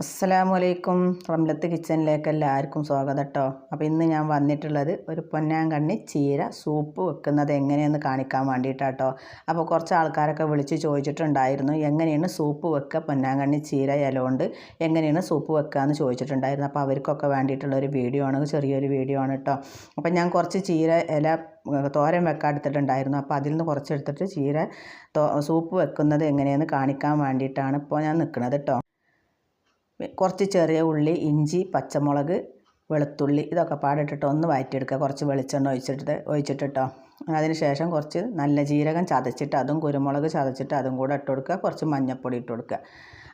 അസ്സലാമു അലൈക്കും റംലത്ത് കിച്ചണിലേക്ക് എല്ലാവർക്കും സ്വാഗതം കേട്ടോ അപ്പോൾ ഇന്ന് ഞാൻ വന്നിട്ടുള്ളത് ഒരു പൊന്നാങ്കണ്ണി ചീര സൂപ്പ് വെക്കുന്നത് എങ്ങനെയെന്ന് കാണിക്കാൻ വേണ്ടിയിട്ടാട്ടോ അപ്പോൾ കുറച്ച് ആൾക്കാരൊക്കെ വിളിച്ച് ചോദിച്ചിട്ടുണ്ടായിരുന്നു എങ്ങനെയാണ് സൂപ്പ് വെക്കുക? പൊന്നാങ്കണ്ണി ചീര ഇല കൊണ്ട് എങ്ങനെയാണ് സൂപ്പ് വെക്കുക എന്ന് ചോദിച്ചിട്ടുണ്ടായിരുന്നു. അപ്പോൾ അവർക്കൊക്കെ വേണ്ടിയിട്ടുള്ള ഒരു വീഡിയോ ആണ് ചെറിയൊരു വീഡിയോ ആണ് കേട്ടോ അപ്പോൾ ഞാൻ കുറച്ച് ചീര ഇല തോരൻ വെക്കാൻ എടുത്തിട്ടുണ്ടായിരുന്നു. അപ്പോൾ അതിൽ നിന്ന് കുറച്ച് എടുത്തിട്ട് ചീര സൂപ്പ് വെക്കുന്നത് എങ്ങനെയെന്ന് കാണിക്കാൻ വേണ്ടിയിട്ടാണ് ഇപ്പോൾ ഞാൻ നിൽക്കുന്നത് കേട്ടോ കുറച്ച് ചെറിയ ഉള്ളി ഇഞ്ചി പച്ചമുളക് വെളുത്തുള്ളി ഇതൊക്കെ പാടിട്ടിട്ട് ഒന്ന് വഴറ്റിയെടുക്കുക കുറച്ച് വെളിച്ചെണ്ണ ഒഴിച്ചിട്ട് ഒഴിച്ചിട്ടിട്ടോ. അതിന് ശേഷം കുറച്ച് നല്ല ജീരകം ചതച്ചിട്ട് അതും കുരുമുളക് ചതച്ചിട്ട് അതും കൂടെ ഇട്ട് കൊടുക്കുക. കുറച്ച് മഞ്ഞൾപ്പൊടി ഇട്ട് കൊടുക്കുക.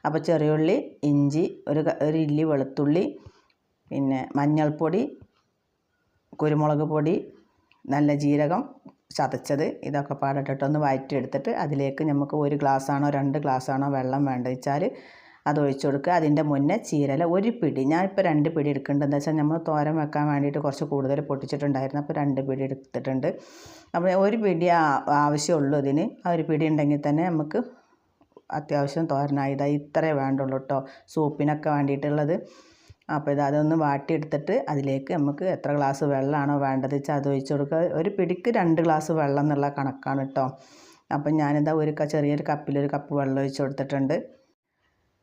അപ്പോൾ ചെറിയ ഉള്ളി ഇഞ്ചി ഒരു ഒരു ഇല്ലി വെളുത്തുള്ളി പിന്നെ മഞ്ഞൾപ്പൊടി കുരുമുളക് പൊടി നല്ല ജീരകം ചതച്ചത് ഇതൊക്കെ പാടിട്ടിട്ടൊന്ന് വഴറ്റിയെടുത്തിട്ട് അതിലേക്ക് നമുക്ക് ഒരു ഗ്ലാസ്സാണോ രണ്ട് ഗ്ലാസ്സാണോ വെള്ളം വേണ്ടത് വെച്ചാൽ അത് ഒഴിച്ചു കൊടുക്കുക. അതിന്റെ മുന്നേ ചീരല ഒരു പിടി ഞാനിപ്പോൾ രണ്ട് പിടി എടുക്കുന്നുണ്ട്. എന്താ വെച്ചാൽ നമ്മൾ തോരൻ വെക്കാൻ വേണ്ടിയിട്ട് കുറച്ച് കൂടുതൽ പൊട്ടിച്ചിട്ടുണ്ടായിരുന്നു. അപ്പോൾ രണ്ട് പിടി എടുത്തിട്ടുണ്ട്. അപ്പോൾ ഒരു പിടി ആവശ്യമുള്ളൂ ഇതിന്. ആ ഒരു പിടി ഉണ്ടെങ്കിൽ തന്നെ നമുക്ക് അത്യാവശ്യം തോരനായി. ഇതാ ഇത്രേ വേണ്ടുള്ളൂ കേട്ടോ. സൂപ്പിനൊക്കെ വേണ്ടിയിട്ടുള്ളത്. അപ്പോൾ ഇത് അതൊന്ന് വാട്ടിയെടുത്തിട്ട് അതിലേക്ക് നമുക്ക് എത്ര ഗ്ലാസ് വെള്ളമാണോ വേണ്ടത് വെച്ചാൽ അത് ഒഴിച്ച് കൊടുക്കുക. ഒരു പിടിക്ക് രണ്ട് ഗ്ലാസ് വെള്ളം എന്നുള്ള കണക്കാണ് കേട്ടോ. അപ്പം ഞാനിതാ ഒരു ചെറിയൊരു കപ്പിലൊരു കപ്പ് വെള്ളം ഒഴിച്ച് കൊടുത്തിട്ടുണ്ട്.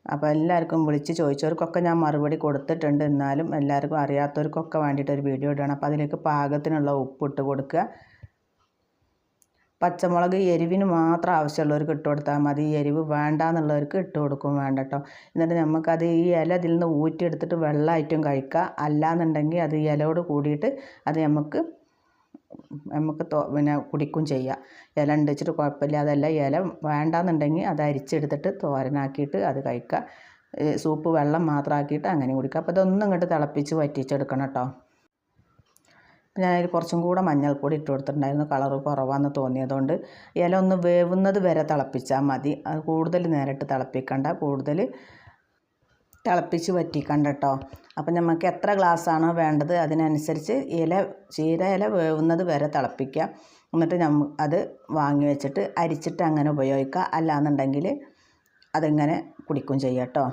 അപ്പോൾ എല്ലാവർക്കും വിളിച്ച് ചോദിച്ചവർക്കൊക്കെ ഞാൻ മറുപടി കൊടുത്തിട്ടുണ്ട്. എന്നാലും എല്ലാവർക്കും അറിയാത്തവർക്കൊക്കെ വേണ്ടിയിട്ട് ഒരു വീഡിയോ ഇടണം അപ്പോൾ അതിലേക്ക് പാകത്തിനുള്ള ഉപ്പിട്ട് കൊടുക്കുക. പച്ചമുളക് എരിവിന് മാത്രം ആവശ്യമുള്ളവർക്ക് ഇട്ട് കൊടുത്താൽ മതി. എരിവ് വേണ്ട എന്നുള്ളവർക്ക് ഇട്ട് കൊടുക്കും വേണ്ട കേട്ടോ. എന്നിട്ട് നമുക്കത് ഈ ഇല ഇതിൽ നിന്ന് ഊറ്റിയെടുത്തിട്ട് വെള്ളമായിട്ടും കഴിക്കുക. അല്ലാന്നുണ്ടെങ്കിൽ അത് ഇലയോട് കൂടിയിട്ട് അത് നമുക്ക് നമുക്ക് പിന്നെ കുടിക്കും ചെയ്യാം. ഇല ഉണ്ട് വെച്ചിട്ട് കുഴപ്പമില്ല. അതല്ല ഇല വേണ്ടാന്നുണ്ടെങ്കിൽ അത് അരിച്ചെടുത്തിട്ട് തോരനാക്കിയിട്ട് അത് കഴിക്കുക. സൂപ്പ് വെള്ളം മാത്രമാക്കിയിട്ട് അങ്ങനെ കുടിക്കുക. അപ്പോൾ ഇതൊന്നും ഇങ്ങോട്ട് തിളപ്പിച്ച് വറ്റിച്ചെടുക്കണം കേട്ടോ. ഞാൻ അതിൽ കുറച്ചും കൂടെ മഞ്ഞൾപ്പൊടി ഇട്ട് കൊടുത്തിട്ടുണ്ടായിരുന്നു. കളറ് കുറവാന്ന് തോന്നിയതുകൊണ്ട്. ഇല ഒന്ന് വേവുന്നത് വരെ തിളപ്പിച്ചാൽ മതി. അത് കൂടുതൽ നേരിട്ട് തിളപ്പിക്കണ്ട. കൂടുതൽ തിളപ്പിച്ച് വറ്റിക്കണ്ട കേട്ടോ. അപ്പം നമുക്ക് എത്ര ഗ്ലാസ്സാണോ വേണ്ടത് അതിനനുസരിച്ച് ഇല ചീര ഇല വേവുന്നത് വരെ തിളപ്പിക്കുക എന്നിട്ട് നമ്മ അത് വാങ്ങി വെച്ചിട്ട് അരിച്ചിട്ട് അങ്ങനെ ഉപയോഗിക്കുക. അല്ലാന്നുണ്ടെങ്കിൽ അതിങ്ങനെ കുടിക്കും ചെയ്യാം കേട്ടോ.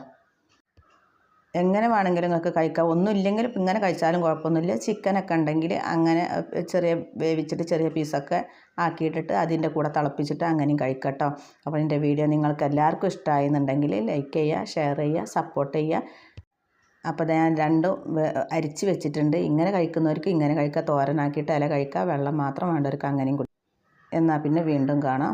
എങ്ങനെ വേണമെങ്കിലും നിങ്ങൾക്ക് കഴിക്കാം. ഒന്നുമില്ലെങ്കിൽ ഇങ്ങനെ കഴിച്ചാലും കുഴപ്പമൊന്നുമില്ല. ചിക്കനൊക്കെ ഉണ്ടെങ്കിൽ അങ്ങനെ ചെറിയ വേവിച്ചിട്ട് ചെറിയ പീസൊക്കെ ആക്കിയിട്ടിട്ട് അതിന്റെ കൂടെ തിളപ്പിച്ചിട്ട് അങ്ങനെയും കഴിക്കട്ടോ അപ്പോൾ എന്റെ വീഡിയോ നിങ്ങൾക്ക് എല്ലാവർക്കും ഇഷ്ടമായെന്നുണ്ടെങ്കിൽ ലൈക്ക് ചെയ്യുക ഷെയർ ചെയ്യുക സപ്പോർട്ട് ചെയ്യുക. അപ്പോൾ ഞാൻ രണ്ടും അരിച്ച് വെച്ചിട്ടുണ്ട്. ഇങ്ങനെ കഴിക്കുന്നവർക്ക് ഇങ്ങനെ കഴിക്കുക തോരനാക്കിയിട്ട് ഇല കഴിക്കുക വെള്ളം മാത്രം വേണ്ടവർക്ക് അങ്ങനെയും കുടി എന്നാൽ പിന്നെ വീണ്ടും കാണാം.